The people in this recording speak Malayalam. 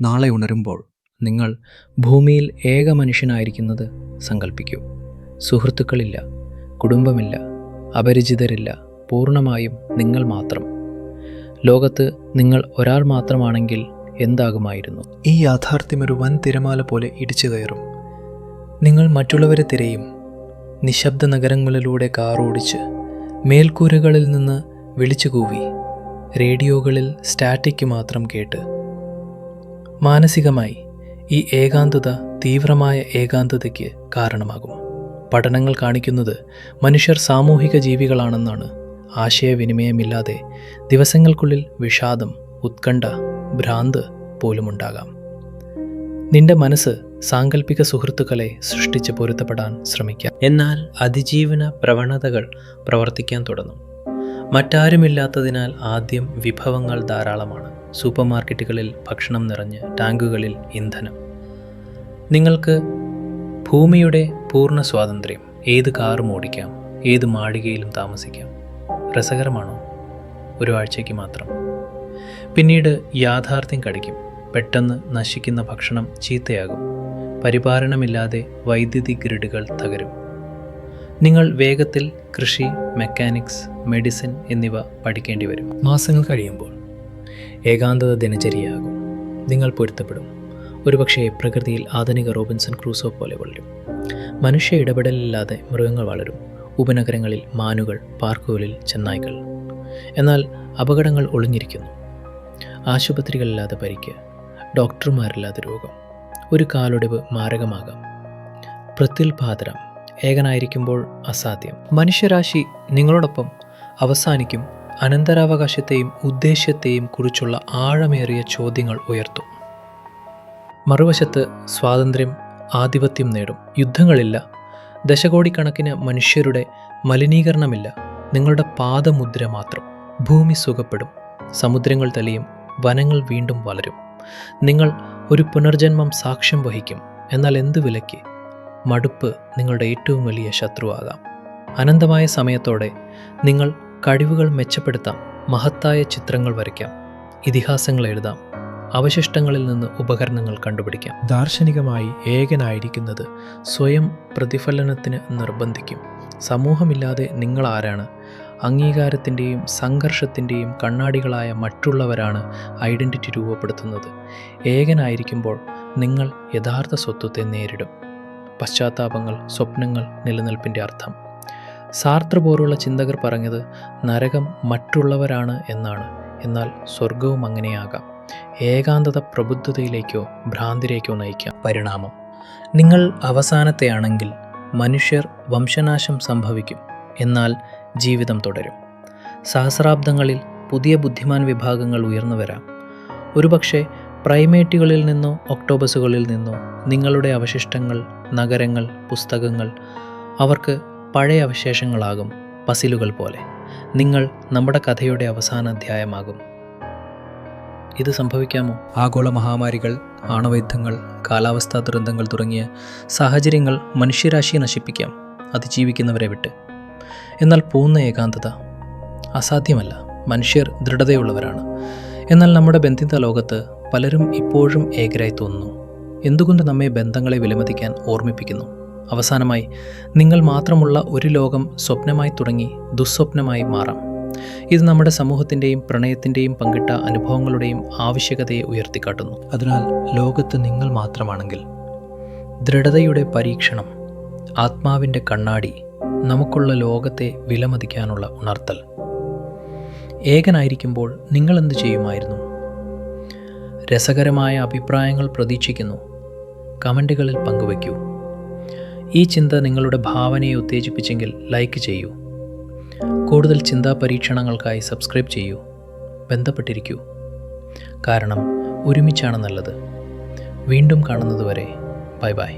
നാളെ ഉണരുമ്പോൾ നിങ്ങൾ ഭൂമിയിൽ ഏക മനുഷ്യനായിരിക്കുന്നത് സങ്കല്പിക്കൂ സുഹൃത്തുക്കളില്ല കുടുംബമില്ല അപരിചിതരില്ല പൂർണമായും നിങ്ങൾ മാത്രം. ലോകത്ത് നിങ്ങൾ ഒരാൾ മാത്രമാണെങ്കിൽ എന്താകുമായിരുന്നു? ഈ യാഥാർത്ഥ്യം ഒരു വൻ തിരമാല പോലെ ഇടിച്ചു കയറും. നിങ്ങൾ മറ്റുള്ളവരെ തിരയും. നിശബ്ദ നഗരങ്ങളിലൂടെ കാറോടിച്ച് മേൽക്കൂരകളിൽ നിന്ന് വിളിച്ചു കൂവി റേഡിയോകളിൽ സ്റ്റാറ്റിക് മാത്രം കേട്ട് മാനസികമായി ഈ ഏകാന്തത തീവ്രമായ ഏകാന്തതയ്ക്ക് കാരണമാകും. പഠനങ്ങൾ കാണിക്കുന്നത് മനുഷ്യർ സാമൂഹിക ജീവികളാണെന്നാണ്. ആശയവിനിമയമില്ലാതെ ദിവസങ്ങൾക്കുള്ളിൽ വിഷാദം ഉത്കണ്ഠ ഭ്രാന്ത് പോലുമുണ്ടാകാം. നിന്റെ മനസ്സ് സാങ്കല്പിക സുഹൃത്തുക്കളെ സൃഷ്ടിച്ച് പൊരുത്തപ്പെടാൻ ശ്രമിക്കാം. എന്നാൽ അതിജീവന പ്രവണതകൾ പ്രവർത്തിക്കാൻ തുടങ്ങും. മറ്റാരുമില്ലാത്തതിനാൽ ആദ്യം വിഭവങ്ങൾ ധാരാളമാണ്. സൂപ്പർ മാർക്കറ്റുകളിൽ ഭക്ഷണം നിറഞ്ഞ് ടാങ്കുകളിൽ ഇന്ധനം. നിങ്ങൾക്ക് ഭൂമിയുടെ പൂർണ സ്വാതന്ത്ര്യം ഏത് കാറും ഓടിക്കാം ഏത് മാളികയിലും താമസിക്കാം. രസകരമാണോ? ഒരു ആഴ്ചയ്ക്ക് മാത്രം. പിന്നീട് യാഥാർത്ഥ്യം കടിക്കും പെട്ടെന്ന് നശിക്കുന്ന ഭക്ഷണം ചീത്തയാകും പരിപാലനമില്ലാതെ വൈദ്യുതി ഗ്രിഡുകൾ തകരും. നിങ്ങൾ വേഗത്തിൽ കൃഷി മെക്കാനിക്സ് മെഡിസിൻ എന്നിവ പഠിക്കേണ്ടി വരും. മാസങ്ങൾ കഴിയുമ്പോൾ ഏകാന്തത ദിനചര്യയാകും. നിങ്ങൾ പൊരുത്തപ്പെടും. ഒരുപക്ഷെ പ്രകൃതിയിൽ ആധുനിക റോബിൻസൺ ക്രൂസോ പോലെ വളരും. മനുഷ്യ ഇടപെടലില്ലാതെ മൃഗങ്ങൾ വളരും. ഉപനഗരങ്ങളിൽ മാനുകൾ പാർക്കുകളിൽ ചെന്നായ്ക്കൾ. എന്നാൽ അപകടങ്ങൾ ഒളിഞ്ഞിരിക്കുന്നു. ആശുപത്രികളില്ലാതെ പരിക്ക് ഡോക്ടർമാരില്ലാതെ രോഗം ഒരു കാലൊടിവ് മാരകമാകാം. പ്രത്യുൽപാദനം ഏകനായിരിക്കുമ്പോൾ അസാധ്യം. മനുഷ്യരാശി നിങ്ങളോടൊപ്പം അവസാനിക്കും അനന്തരാവകാശത്തെയും ഉദ്ദേശ്യത്തെയും കുറിച്ചുള്ള ആഴമേറിയ ചോദ്യങ്ങൾ ഉയർത്തും. മറുവശത്ത് സ്വാതന്ത്ര്യം ആധിപത്യം നേടും. യുദ്ധങ്ങളില്ല. ദശകോടിക്കണക്കിന് മനുഷ്യരുടെ മലിനീകരണമില്ല. നിങ്ങളുടെ പാദമുദ്ര മാത്രം. ഭൂമി സുഖപ്പെടും. സമുദ്രങ്ങൾ തെളിയും. വനങ്ങൾ വീണ്ടും വളരും. നിങ്ങൾ ഒരു പുനർജന്മം സാക്ഷ്യം വഹിക്കും. എന്നാൽ എന്ത് വിലയ്ക്ക്? മടുപ്പ് നിങ്ങളുടെ ഏറ്റവും വലിയ ശത്രുവാകാം. അനന്തമായ സമയത്തോടെ നിങ്ങൾ കഴിവുകൾ മെച്ചപ്പെടുത്താം. മഹത്തായ ചിത്രങ്ങൾ വരയ്ക്കാം. ഇതിഹാസങ്ങൾ എഴുതാം. അവശിഷ്ടങ്ങളിൽ നിന്ന് ഉപകരണങ്ങൾ കണ്ടുപിടിക്കാം. ദാർശനികമായി ഏകനായിരിക്കുന്നത് സ്വയം പ്രതിഫലനത്തിന് നിർബന്ധിക്കും. സമൂഹമില്ലാതെ നിങ്ങൾ ആരാണ്? അംഗീകാരത്തിന്റെയും സംഘർഷത്തിന്റെയും കണ്ണാടികളായ മറ്റുള്ളവരാണ് ഐഡന്റിറ്റി രൂപപ്പെടുത്തുന്നത്. ഏകനായിരിക്കുമ്പോൾ നിങ്ങൾ യഥാർത്ഥ സ്വത്വത്തെ നേരിടും. പശ്ചാത്താപങ്ങൾ സ്വപ്നങ്ങൾ നിലനിൽപ്പിന്റെ അർത്ഥം. സാർത്ര പോലുള്ള ചിന്തകർ പറഞ്ഞത് നരകം മറ്റുള്ളവരാണ് എന്നാണ്. എന്നാൽ സ്വർഗവും അങ്ങനെയാകാം. ഏകാന്തത പ്രബുദ്ധതയിലേക്കോ ഭ്രാന്തിലേക്കോ നയിക്കാം. പരിണാമം. നിങ്ങൾ അവസാനത്തെയാണെങ്കിൽ മനുഷ്യർ വംശനാശം സംഭവിക്കും. എന്നാൽ ജീവിതം തുടരും. സഹസ്രാബ്ദങ്ങളിൽ പുതിയ ബുദ്ധിമാൻ വിഭാഗങ്ങൾ ഉയർന്നു വരാം. ഒരുപക്ഷെ പ്രൈമേറ്റുകളിൽ നിന്നോ ഒക്ടോബസുകളിൽ നിന്നോ നിങ്ങളുടെ അവശിഷ്ടങ്ങൾ നഗരങ്ങൾ പുസ്തകങ്ങൾ അവർക്ക് പഴയ അവശേഷങ്ങളാകും പസിലുകൾ പോലെ. നിങ്ങൾ നമ്മുടെ കഥയുടെ അവസാന അധ്യായമാകും. ഇത് സംഭവിക്കാമോ? ആഗോള മഹാമാരികൾ ആണവയുദ്ധങ്ങൾ കാലാവസ്ഥാ ദുരന്തങ്ങൾ തുടങ്ങിയ സാഹചര്യങ്ങൾ മനുഷ്യരാശിയെ നശിപ്പിക്കാം. അതിജീവിക്കുന്നവരെ വിട്ട്. എന്നാൽ പൂർണ ഏകാന്തത അസാധ്യമല്ല. മനുഷ്യർ ദൃഢതയുള്ളവരാണ്. എന്നാൽ നമ്മുടെ ബന്ധിത ലോകത്ത് പലരും ഇപ്പോഴും ഏകരായി തോന്നുന്നു. എന്തുകൊണ്ട് നമ്മെ ബന്ധങ്ങളെ വിലമതിക്കാൻ ഓർമ്മിപ്പിക്കുന്നു? അവസാനമായി നിങ്ങൾ മാത്രമുള്ള ഒരു ലോകം സ്വപ്നമായി തുടങ്ങി ദുസ്വപ്നമായി മാറാം. ഇത് നമ്മുടെ സമൂഹത്തിന്റെയും പ്രണയത്തിന്റെയും പങ്കിട്ട അനുഭവങ്ങളുടെയും ആവശ്യകതയെ ഉയർത്തിക്കാട്ടുന്നു. അതിനാൽ ലോകത്ത് നിങ്ങൾ മാത്രമാണെങ്കിൽ ദൃഢതയുടെ പരീക്ഷണം ആത്മാവിന്റെ കണ്ണാടി നമുക്കുള്ള ലോകത്തെ വിലമതിക്കാനുള്ള ഉണർത്തൽ. ഏകനായിരിക്കുമ്പോൾ നിങ്ങൾ എന്ത് ചെയ്യുമായിരുന്നു? രസകരമായ അഭിപ്രായങ്ങൾ പ്രതീക്ഷിക്കുന്നു. കമന്റുകളിൽ പങ്കുവയ്ക്കൂ. ഈ ചിന്ത നിങ്ങളുടെ ഭാവനയെ ഉത്തേജിപ്പിച്ചെങ്കിൽ ലൈക്ക് ചെയ്യൂ. കൂടുതൽ ചിന്താ പരീക്ഷണങ്ങൾക്കായി സബ്സ്ക്രൈബ് ചെയ്യൂ. ബന്ധപ്പെട്ടിരിക്കൂ. കാരണം ഒരുമിച്ചാണ് നല്ലത്. വീണ്ടും കാണുന്നതുവരെ ബൈ ബൈ